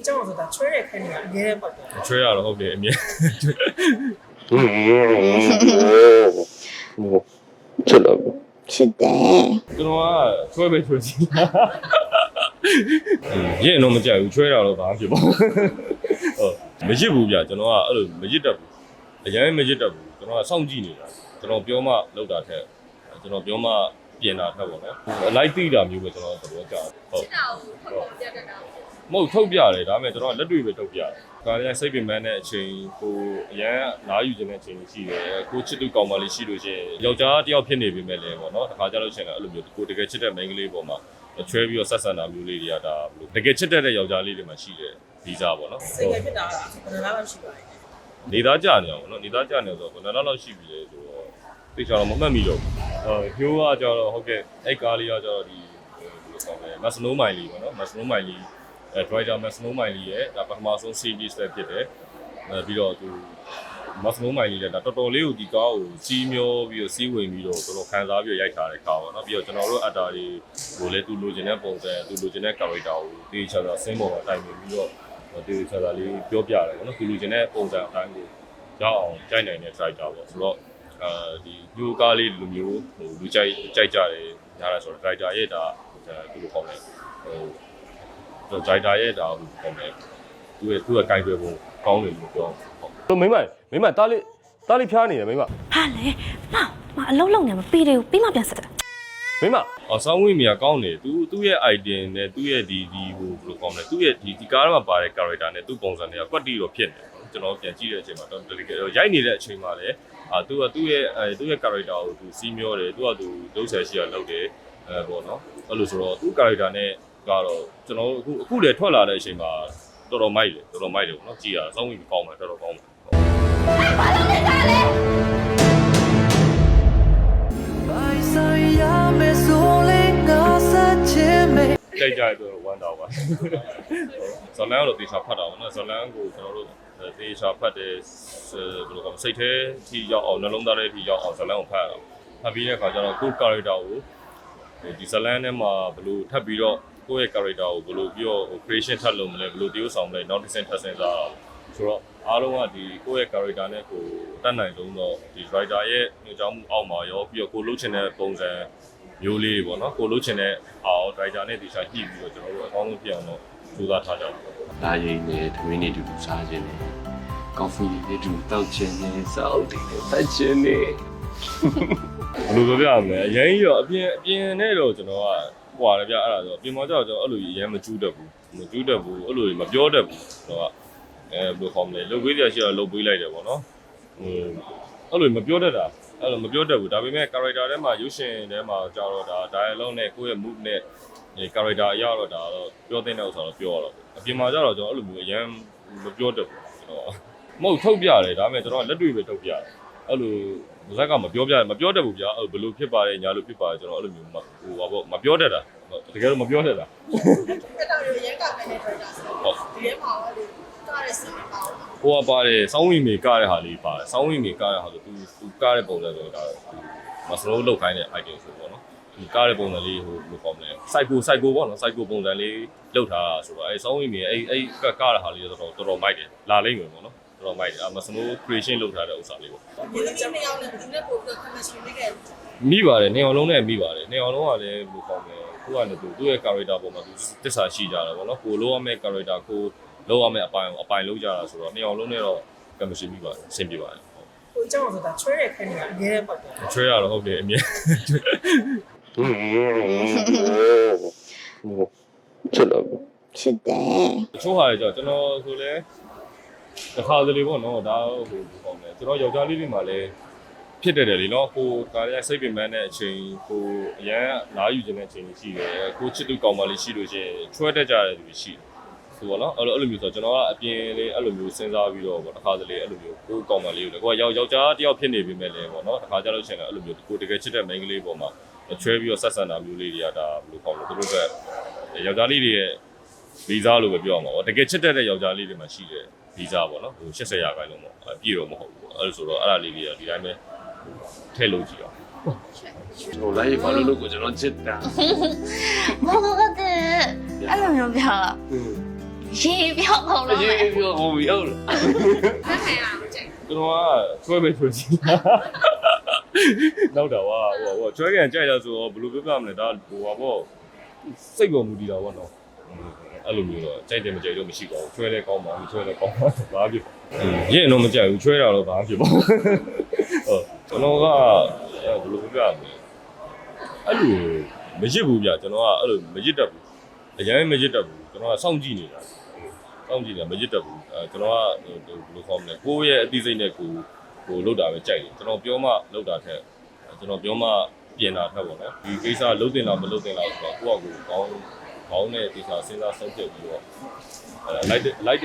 အကြောင်းဆိုတာချွဲတဲ့ခန်းကြီးကအများနဲ့ပတ်တယ်ချွဲရတော့ဟုတ်တယ်အမြဲချစ်တော့ဘူးချစ်တယ်ကျွန်တော်ကချွဲပဲချွဲစီရင်တော့မကြိုက်ဘူးချွဲတာတော့ဘာမှဖြစ်ပါဘူးဟုတ်မရစ်ဘူးဗျကျွန်တော်ကအဲ့လိုမရစ်တတ်ဘူးအရင်မရစ်တတ်ဘူးကျွန်တော်ကစောင့်ကြည့်နေတာကျွန်တော်ပြောမှလောက်တာထက်ကျွန်တော်ပြောမှပြင်တာထက်ပေါ့နော်အလိုက်သိတာမျိုးပဲကျွန်တော်သဘောကျတယ်ဟုတ်တာကိုထုတ်ပေါ်ပြတတ်တာ မဟုတ်ထုတ်ပြတယ်ဒါပေမဲ့ကျွန်တော်ကလက်တွေ့ပဲထုတ်ပြတယ်။ဒါလည်းစိတ်ပင်ပန်းတဲ့အချိန်ကိုအရန်နားယူခြင်းတဲ့အချိန်ကြီးရှိတယ်။ကိုချစ်သူကောင်းမလေးရှိလို့ရှိရင်ယောက်ျားတစ်ယောက်ဖြစ်နေပြီမဲ့လေပေါ့နော်။တခါကြလို့ရှိရင်လည်းအဲ့လိုမျိုးကိုတကယ်ချစ်တဲ့မိန်းကလေးပေါ်မှာချွဲပြီးတော့ဆက်ဆံတာမျိုးလေးတွေကဒါဘယ်လိုတကယ်ချစ်တတ်တဲ့ယောက်ျားလေးတွေမှာရှိတယ်ဒီစားပေါ့နော်စိတ်ကဖြစ်တာကဘယ်လိုလဲရှိပါလဲ။နေသားကြနေအောင်ပေါ့နော်။နေသားကြနေဆိုတော့ဘယ်လောက်လောက်ရှိပြီလဲဆိုတော့သိချင်တော့မမှတ်မိတော့ဘူး။ဟိုဟိုးကကြတော့ဟုတ်ကဲ့အဲ့ကားလေးကကြတော့ဒီဘယ်လိုခေါ်လဲမက်စနိုးမိုင်လီပေါ့နော်။မက်စနိုးမိုင်လီ အဲ driver မက်စနိုးမိုင်လီရဲ့ဒါပထမဆုံး series ပဲဖြစ်တယ်။အဲပြီးတော့သူမက်စနိုးမိုင်လီလည်းဒါတော်တော်လေးကိုဒီကားကိုစီးမျောပြီးတော့စီးဝင်ပြီးတော့တော်တော်ခန်းစားပြီးတော့ရိုက်ထားတဲ့ကားပေါ့နော်။ပြီးတော့ကျွန်တော်တို့အတားတွေကိုလည်းသူလိုချင်တဲ့ပုံစံသူလိုချင်တဲ့ character ကိုတေးချတာဆင်းပေါ်မှာတိုင်ပြီးပြီးတော့တေးချတာလေးပြောပြတယ်ပေါ့နော်။သူလိုချင်တဲ့ပုံစံအတိုင်းကိုရအောင်ကြိုက်နိုင်တဲ့ driver ပေါ့ဆိုတော့အဲဒီညိုကားလေးလူမျိုးဟိုလူကြိုက်ကြိုက်ကြတယ်ညားတာဆိုတော့ driver ရဲ့ဒါသူ့လိုခေါ် တယ်ဟို driver ရဲ့ဒါဟိုခေါ်တယ်သူ့ရဲ့သူ့ရဲ့ကြိုက်ွယ်ပုံကောင်းတယ်လို့ပြောဟုတ်မိမမိမတားလေးတားလေးဖျားနေတယ်မိမဟာလေမောင်မအလုံးလုံးနေမပြီးသေးဘူးပြီးမှပြန်ဆက်တာမိမအော်ဆောင်းဝင်းမီကကောင်းတယ်သူသူ့ရဲ့ idea နဲ့သူ့ရဲ့ဒီဒီဟိုဘယ်လိုကောင်းလဲသူ့ရဲ့ဒီဒီကားထဲမှာပါတဲ့ character နဲ့သူ့ပုံစံတွေကကွက်တီတော့ဖြစ်နေတယ်ကျွန်တော်ပြန်ကြည့်တဲ့အချိန်မှာတော့တကယ်ရိုက်နေတဲ့အချိန်မှာလည်းအာသူကသူ့ရဲ့အဲသူ့ရဲ့ character ကိုသူစီးမျောတယ်သူကသူလုံးဆယ်ရှိရလုပ်တယ်အဲပေါ့နော်အဲ့လိုဆိုတော့သူ့ character နဲ့ ကတော့ကျွန်တော်အခုအခုလည်းထွက်လာတဲ့အချိန်မှာတော်တော်မိုက်တယ်တော်တော်မိုက်တယ်ပေါ့နော်ကြည်ရအောင်ဆောင်းဝင်းကောင်းတယ်တော်တော်ကောင်းတယ်ကြိုက်ကြရတော့ဝမ်းတော့ပါဇလန်ကိုတေချာဖတ်တာပေါ့နော်ဇလန်ကိုကျွန်တော်တို့တေချာဖတ်တယ်ဘယ်လိုကောစိတ်ထဲထိရောက်အောင်နှလုံးသားထဲထိရောက်အောင်ဇလန်ကိုဖတ်ရအောင်ဖတ်ပြီးတဲ့အခါကျတော့ကိုယ် character ကိုဒီဇလန်ထဲမှာဘယ်လိုထပ်ပြီးတော့ ကိုယ့်ရဲ့ character ကိုဘယ်လိုပြီးတော့ creation ထပ်လုပ်မလဲဘယ်လိုတည်ဥဆောင်မလဲ not design ထပ်စင်စားအောင်ဆိုတော့အားလုံးကဒီကိုယ့်ရဲ့ character နဲ့ကိုတတ်နိုင်ဆုံးတော့ဒီ writer ရဲ့ညွှန်ကြားမှုအောက်မှာရောပြီးတော့ကိုလုပ်ချင်တဲ့ပုံစံမျိုးလေးတွေပေါ့နော်ကိုလုပ်ချင်တဲ့အောင် writer နဲ့ဒီစားကြည့်ပြီးတော့ကျွန်တော်တို့အကောင်းဆုံးဖြစ်အောင်တော့ကြိုးစားထားကြပါမယ်လာရင်နဲ့ထမင်းနေတူတူစားခြင်းနဲ့ကော်ဖီနေတူတောက်ခြင်းနဲ့စောက်တည်နဲ့ဖတ်ခြင်းနဲ့ဘယ်လိုပြောပြရမလဲအရင်ကြီးတော့အပြင်အပြင်နဲ့တော့ကျွန်တော်က ဟွာတယ်ဗျအဲ့ဒါဆိုအပြင်မှာကျတော့ကျွန်တော်အဲ့လိုကြီးအရင်မကျူးတတ်ဘူးမကျူးတတ်ဘူးအဲ့လိုကြီးမပြောတတ်ဘူးကျွန်တော်ကအဲဘယ်လိုခေါ်မလဲလုပ်ပေးရရှိတော့လုပ်ပေးလိုက်တယ်ပေါ့နော်ဟိုအဲ့လိုမပြောတတ်တာအဲ့လိုမပြောတတ်ဘူးဒါပေမဲ့ character ထဲမှာရုပ်ရှင်ထဲမှာကျတော့ဒါ dialogue နဲ့ကိုယ့်ရဲ့ move နဲ့ဒီ character အရတော့ဒါတော့ပြောတဲ့ဥစ္စာတော့ပြောရတော့အပြင်မှာကျတော့ကျွန်တော်အဲ့လိုမျိုးအရင်မပြောတတ်ဘူးကျွန်တော်မဟုတ်ထုတ်ပြတယ်ဒါပေမဲ့ကျွန်တော်လက်တွေ့ပဲထုတ်ပြတယ်အဲ့လိုဇက်ကမပြောပြမပြောတတ်ဘူးဗျာအဲ့ဘယ်လိုဖြစ်ပါလဲညာလိုဖြစ်ပါလဲကျွန်တော်အဲ့လိုမျိုးဟို ပါပေါ့မပြောတတ်တာတကယ်တော့မပြောတတ်တာအဲ့တော့ရန်ကပဲနဲ့ထွက်တာဆိုဟုတ်ဒီထဲမှာလည်းကားရစင်ပါအောင်ဟိုကပါတယ်စောင်းဝီမေကတဲ့ဟာလေးပါတယ်စောင်းဝီမေကတဲ့ဟာဆိုသူသူကတဲ့ပုံစံဆိုတော့ဒါမစလို့လောက်ခိုင်းတဲ့ item ဆိုပေါ့နော်ဒီကတဲ့ပုံစံလေးဟိုဘယ်လိုကောင်းမလဲ psycho psycho ပေါ့နော် psycho ပုံစံလေးလောက်ထားတာဆိုတော့အဲစောင်းဝီမေအဲ့အဲ့ကကတဲ့ဟာလေးတော့တော်တော်မိုက်တယ်လာလိမ့်မယ်ပေါ့နော် တော်တော်မိုက်တယ်အမစလို့ creation လောက်ထားတဲ့ဥစ္စာလေးပေါ့ဒီလိုမျိုးနှစ်ယောက်နဲ့ဒီနေ့ပို့ပြီးခမရှင်နေခဲ့မိပါတယ်နေအောင်လုံးနဲ့မိပါတယ်နေအောင်လုံးကလည်းဘယ်လိုကောင်းလဲသူကလည်းသူသူ့ရဲ့ character ပုံမှာသူတစ္ဆာရှိကြတာပေါ့နော်ကိုလိုရမယ့် character ကိုလောက်ရမယ့်အပိုင်းအပိုင်းလောက်ကြတာဆိုတော့နေအောင်လုံးနဲ့တော့ကမရှိမိပါတယ်အဆင်ပြေပါတယ်ကိုအကြောင်းဆိုတာချွဲတဲ့ခန်းကြီးကအများနဲ့ပတ်တယ်ချွဲရတော့ဟုတ်တယ်အမြဲချစ်တော့ဘူးချစ်တယ်တချို့ဟာတွေကြောင့်ကျွန်တော်ဆိုလဲ တစ်ခါတလေပေါ့နော်ဒါဟိုပေါ့မယ်ကျွန်တော်ယောက်ျားလေးတွေမှာလည်းဖြစ်တယ်တယ်လေနော်ကိုကာရစိတ်ပင်ပန်းတဲ့အချိန်ကိုအရန်နားယူခြင်းတဲ့အချိန်ကြီးရှိတယ်ကိုချစ်သူကောင်းမလေးရှိလို့ချင်းချွဲတတ်ကြတဲ့သူတွေရှိတယ်ဆိုပေါ့နော်အဲ့လိုအဲ့လိုမျိုးဆိုတော့ကျွန်တော်ကအပြင်လေးအဲ့လိုမျိုးစဉ်းစားပြီးတော့ပေါ့တစ်ခါတလေအဲ့လိုမျိုးကိုကောင်းမလေးကိုလည်းကိုကယောက်ယောက်ျားတစ်ယောက်ဖြစ်နေပြီမဲ့လေပေါ့နော်တစ်ခါကြလို့ချင်းလည်းအဲ့လိုမျိုးကိုတကယ်ချစ်တဲ့မိန်းကလေးပေါ်မှာချွဲပြီးတော့ဆက်ဆံတာမျိုးလေးတွေကဒါဘယ်လိုကောင်းလဲသူတို့ကယောက်ျားလေးတွေရဲ့ ဗီဇာလို့ပဲပြောရမှာပေါ့တကယ်ချစ်တတ်တဲ့ယောက်ျားလေးတွေမှာရှိတယ်ဗီဇာပေါ့နော်ဟို80ရာခိုင်လုံးပေါ့အပြည့်တော့မဟုတ်ဘူးပေါ့အဲ့လိုဆိုတော့အဲ့ဒါလေးတွေကဒီတိုင်းပဲထည့်လို့ကြည့်အောင်ဟိုလိုက်ဘာလို့လို့ကိုကျွန်တော်ချစ်တာမဟုတ်ဘူးတဲ့အဲ့လိုမျိုးပြောတာဟရေပြောက်ကုန်လို့ရေပဲပြောဟိုရောက်လာဖတ်ခံရအောင်ကြိုက်ကျွန်တော်ကချွဲပဲချွဲစီနောက်တော့ဟာဟိုဟိုချွဲကန်ကြိုက်လို့ဆိုတော့ဘယ်လိုပြောပြမလဲဒါဟိုဟာပေါ့စိတ်ပေါ်မူတည်တာပေါ့နော် အဲ့လိုမျိုးတော့ကြိုက်တယ်မကြိုက်တော့မရှိပါဘူးချွဲလဲကောင်းပါဘူးချွဲလဲကောင်းပါဘာဖြစ်ရင်တော့မကြိုက်ဘူးချွဲတာတော့ဘာဖြစ်ပါဟုတ်ကျွန်တော်ကဘယ်လိုပြောပြမလဲအဲ့လိုမရစ်ဘူးဗျကျွန်တော်ကအဲ့လိုမရစ်တတ်ဘူးအရင်မရစ်တတ်ဘူးကျွန်တော်ကစောင့်ကြည့်နေတာစောင့်ကြည့်တယ်မရစ်တတ်ဘူးအဲကျွန်တော်ကဟိုဘယ်လိုခေါ်မလဲကိုယ့်ရဲ့အသိစိတ်နဲ့ကိုယ်ဟိုလောက်တာပဲကြိုက်တယ်ကျွန်တော်ပြောမှလောက်တာထက်ကျွန်တော်ပြောမှပြင်တာထက်ပေါ့နော်ဒီကိစ္စလုံးတင်လားမလုံးတင်လားဆိုတော့ကိုယ့်အကူကောင်း ကောင်းတဲ့ကိစ္စစဉ်းစားဆုံးဖြတ်ပြီးတော့အဲလိုက်လိုက်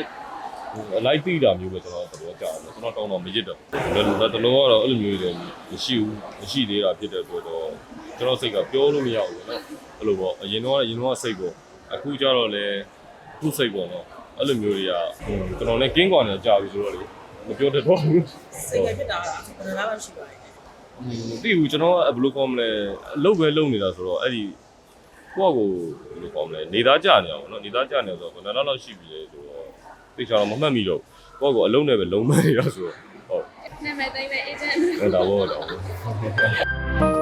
လိုက်ပြီးတာမျိုးပဲကျွန်တော်တော်ကြာတယ်ကျွန်တော်တောင်းတော့မရစ်တော့ဘူးတလုံးကတော့အဲ့လိုမျိုးတွေမရှိဘူးမရှိသေးတာဖြစ်တဲ့အတွက်တော့ကျွန်တော်စိတ်ကပြောလို့မရဘူးနော်အဲ့လိုပေါ့အရင်တော့အရင်တော့စိတ်ပေါ့အခုကျတော့လေခုစိတ်ပေါ့နော်အဲ့လိုမျိုးတွေကဟိုကျွန်တော်လည်းကင်းကွာနေကြပြီဆိုတော့လေမပြောတတ်တော့ဘူးစိတ်ကဖြစ်တာကဘယ်လိုမှမရှိပါဘူးမသိဘူးကျွန်တော်ကဘယ်လိုကောမလဲအလုပ်ပဲလုပ်နေတာဆိုတော့အဲ့ဒီ ကိုယ့်ကိုဘယ်လိုကောမလဲနေသားကြနေအောင်နော်နေသားကြနေဆိုတော့ဘယ်လောက်လောက်ရှိပြီလဲဆိုတော့သိချင်တော့မမှတ်မိတော့ကိုယ့်ကိုအလုံးနဲ့ပဲလုံးမနေတာဆိုတော့ဟုတ်နာမည်သိမ်းတဲ့ agent အဲ့ဒါဘောတော့